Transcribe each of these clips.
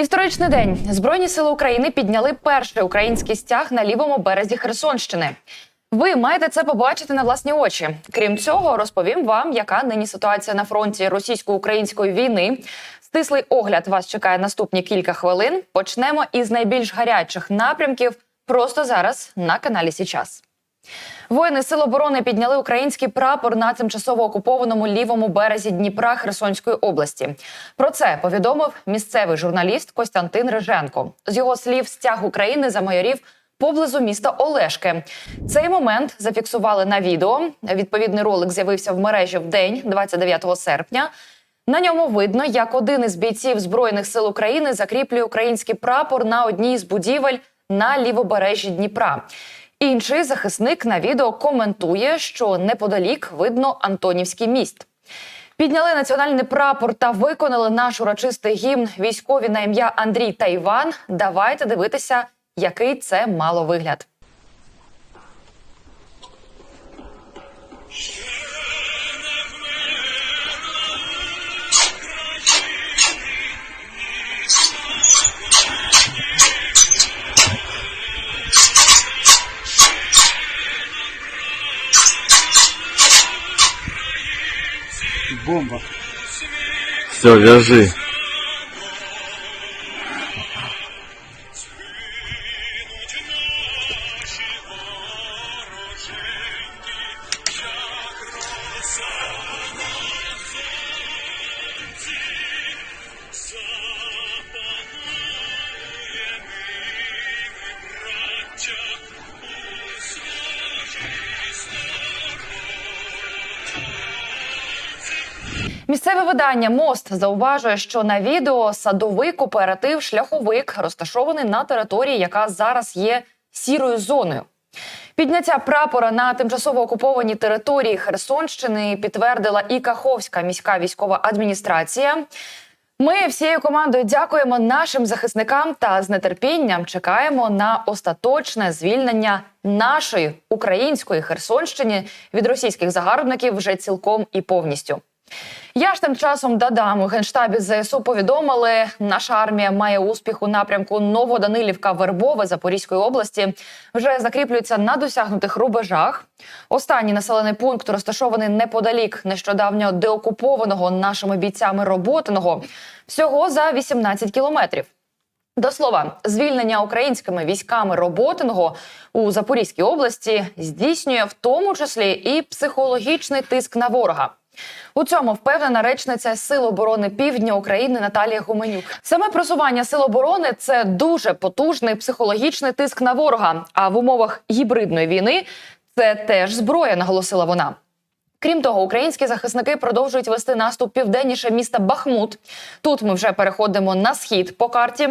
Історичний день збройні сили України підняли перший український стяг на лівому березі Херсонщини. Ви маєте це побачити на власні очі. Крім цього, розповім вам, яка нині ситуація на фронті російсько-української війни. Стислий огляд вас чекає наступні кілька хвилин. Почнемо із найбільш гарячих напрямків просто зараз на каналі Січас. Воїни Сил оборони підняли український прапор на тимчасово окупованому лівому березі Дніпра Херсонської області. Про це повідомив місцевий журналіст Костянтин Риженко. З його слів, стяг України замайорів поблизу міста Олешки. Цей момент зафіксували на відео. Відповідний ролик з'явився в мережі в день, 29 серпня. На ньому видно, як один із бійців збройних сил України закріплює український прапор на одній з будівель на лівобережжі Дніпра. Інший захисник на відео коментує, що неподалік видно Антонівський міст. Підняли національний прапор та виконали наш урочистий гімн військові на ім'я Андрій та Іван. Давайте дивитися, який це мало вигляд. Бомба. Все, вяжи. Місцеве видання Мост зауважує, що на відео садовий кооператив шляховик розташований на території, яка зараз є сірою зоною. Підняття прапора на тимчасово окупованій території Херсонщини підтвердила і Каховська міська військова адміністрація. Ми всією командою дякуємо нашим захисникам та з нетерпінням чекаємо на остаточне звільнення нашої української Херсонщини від російських загарбників вже цілком і повністю. Я ж тим часом додам у генштабі ЗСУ повідомили, наша армія має успіх у напрямку Новоданилівка Вербове Запорізької області. Вже закріплюється на досягнутих рубежах. Останній населений пункт розташований неподалік нещодавньо деокупованого нашими бійцями роботиного всього за 18 кілометрів. До слова, звільнення українськими військами роботиного у Запорізькій області здійснює в тому числі і психологічний тиск на ворога. У цьому впевнена речниця Сил оборони Півдня України Наталія Гуменюк. Саме просування сил оборони це дуже потужний психологічний тиск на ворога. А в умовах гібридної війни це теж зброя, наголосила вона. Крім того, українські захисники продовжують вести наступ південніше міста Бахмут. Тут ми вже переходимо на схід по карті.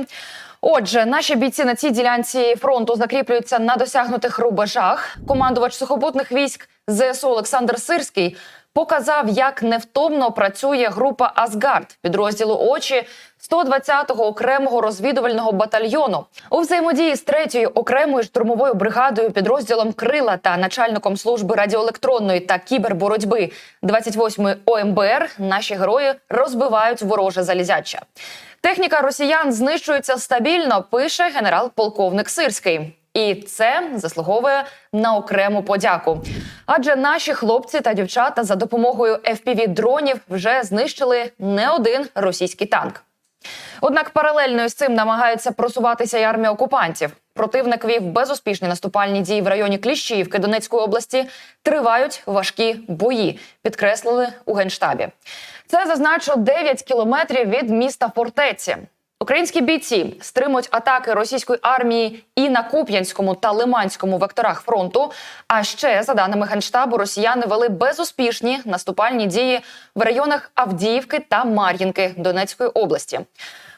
Отже, наші бійці на цій ділянці фронту закріплюються на досягнутих рубежах. Командувач сухопутних військ ЗСУ Олександр Сирський показав, як невтомно працює група Асгард підрозділу очі 120-го окремого розвідувального батальйону у взаємодії з третьою окремою штурмовою бригадою, підрозділом Крила та начальником служби радіоелектронної та кіберборотьби 28-ї ОМБР. Наші герої розбивають вороже залізяча. Техніка росіян знищується стабільно. Пише генерал-полковник Сирський. І це заслуговує на окрему подяку. Адже наші хлопці та дівчата за допомогою fpv дронів вже знищили не один російський танк. Однак паралельно з цим намагаються просуватися й армія окупантів. Противник вів безуспішні наступальні дії в районі Кліщіївки Донецької області. Тривають важкі бої, підкреслили у генштабі. Це зазначу 9 кілометрів від міста фортеці. Українські бійці стримують атаки російської армії і на Куп'янському та Лиманському векторах фронту. А ще за даними генштабу, росіяни вели безуспішні наступальні дії в районах Авдіївки та Мар'їнки Донецької області.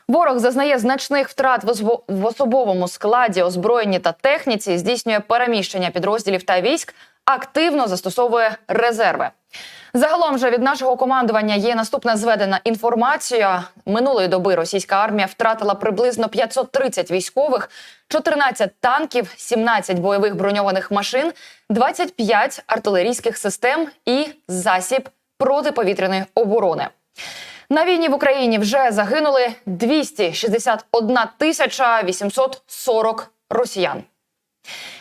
Ворог зазнає значних втрат в особовому складі, озброєнні та техніці, здійснює переміщення підрозділів та військ, активно застосовує резерви. Загалом же від нашого командування є наступна зведена інформація. Минулої доби російська армія втратила приблизно 530 військових, 14 танків, 17 бойових броньованих машин, 25 артилерійських систем і засіб протиповітряної оборони. На війні в Україні вже загинули 261 тисяча 840 росіян.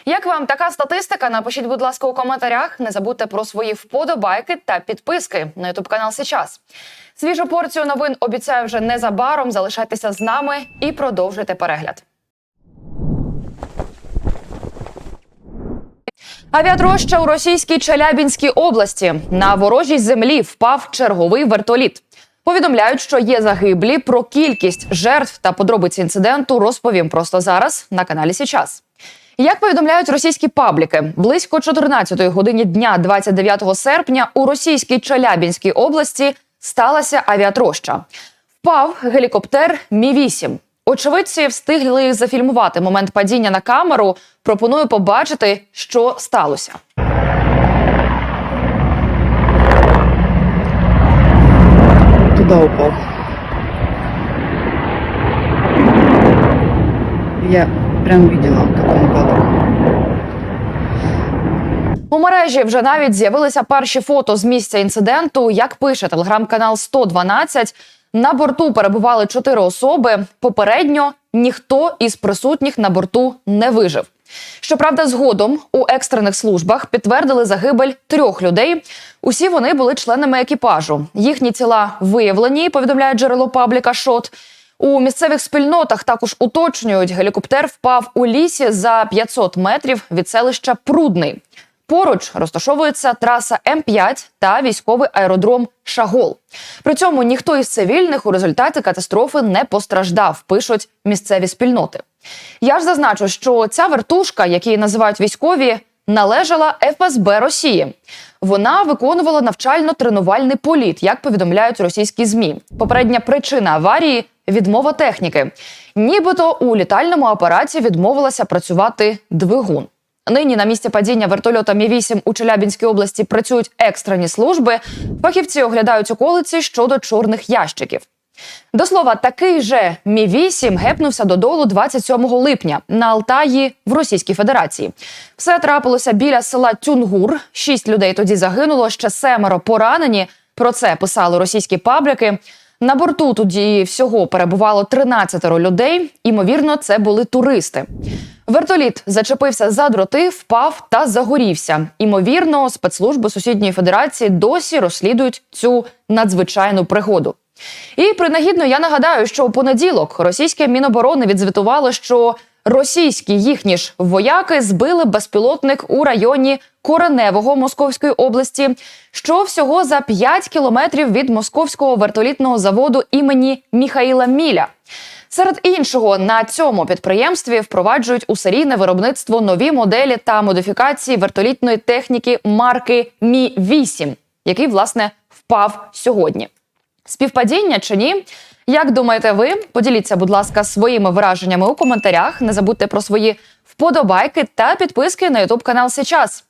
Як вам така статистика? Напишіть, будь ласка, у коментарях. Не забудьте про свої вподобайки та підписки на ютуб канал Сейчас. Свіжу порцію новин обіцяю вже незабаром. Залишайтеся з нами і продовжуйте перегляд. Авіатроща у російській Челябінській області на ворожій землі впав черговий вертоліт. Повідомляють, що є загиблі. Про кількість жертв та подробиці інциденту розповім просто зараз на каналі Січас. Як повідомляють російські пабліки, близько 14-ї годині дня 29 серпня у російській Челябінській області сталася авіатроща. Впав гелікоптер Мі 8 Очевидці встигли зафільмувати момент падіння на камеру. Пропоную побачити, що сталося. туда упал. Я прям видела, он падал. У мережі вже навіть з'явилися перші фото з місця інциденту. Як пише телеграм-канал 112, на борту перебували чотири особи. Попередньо ніхто із присутніх на борту не вижив. Щоправда, згодом у екстрених службах підтвердили загибель трьох людей. Усі вони були членами екіпажу. Їхні тіла виявлені, повідомляє джерело пабліка Шот. У місцевих спільнотах також уточнюють, гелікоптер впав у лісі за 500 метрів від селища Прудний. Поруч розташовується траса М5 та військовий аеродром Шагол. При цьому ніхто із цивільних у результаті катастрофи не постраждав, пишуть місцеві спільноти. Я ж зазначу, що ця вертушка, які називають військові, належала ФСБ Росії. Вона виконувала навчально-тренувальний політ, як повідомляють російські змі. Попередня причина аварії відмова техніки. Нібито у літальному апараті відмовилася працювати двигун. Нині на місці падіння вертольота Мі 8 у Челябінській області працюють екстрені служби. Фахівці оглядають околиці щодо чорних ящиків. До слова, такий же Мі 8 гепнувся додолу 27 липня на Алтаї в Російській Федерації. Все трапилося біля села Тюнгур. Шість людей тоді загинуло, ще семеро поранені. Про це писали російські пабліки. На борту тоді всього перебувало 13 людей. Імовірно, це були туристи. Вертоліт зачепився за дроти, впав та загорівся. Імовірно, спецслужби сусідньої федерації досі розслідують цю надзвичайну пригоду. І принагідно я нагадаю, що у понеділок російське міноборони відзвітувало, що російські їхні ж вояки збили безпілотник у районі Кореневого Московської області, що всього за 5 кілометрів від московського вертолітного заводу імені Міхаїла Міля. Серед іншого на цьому підприємстві впроваджують у серійне виробництво нові моделі та модифікації вертолітної техніки марки Мі 8 який власне впав сьогодні. Співпадіння чи ні? Як думаєте ви? Поділіться, будь ласка, своїми враженнями у коментарях. Не забудьте про свої вподобайки та підписки на Ютуб канал Сейчас.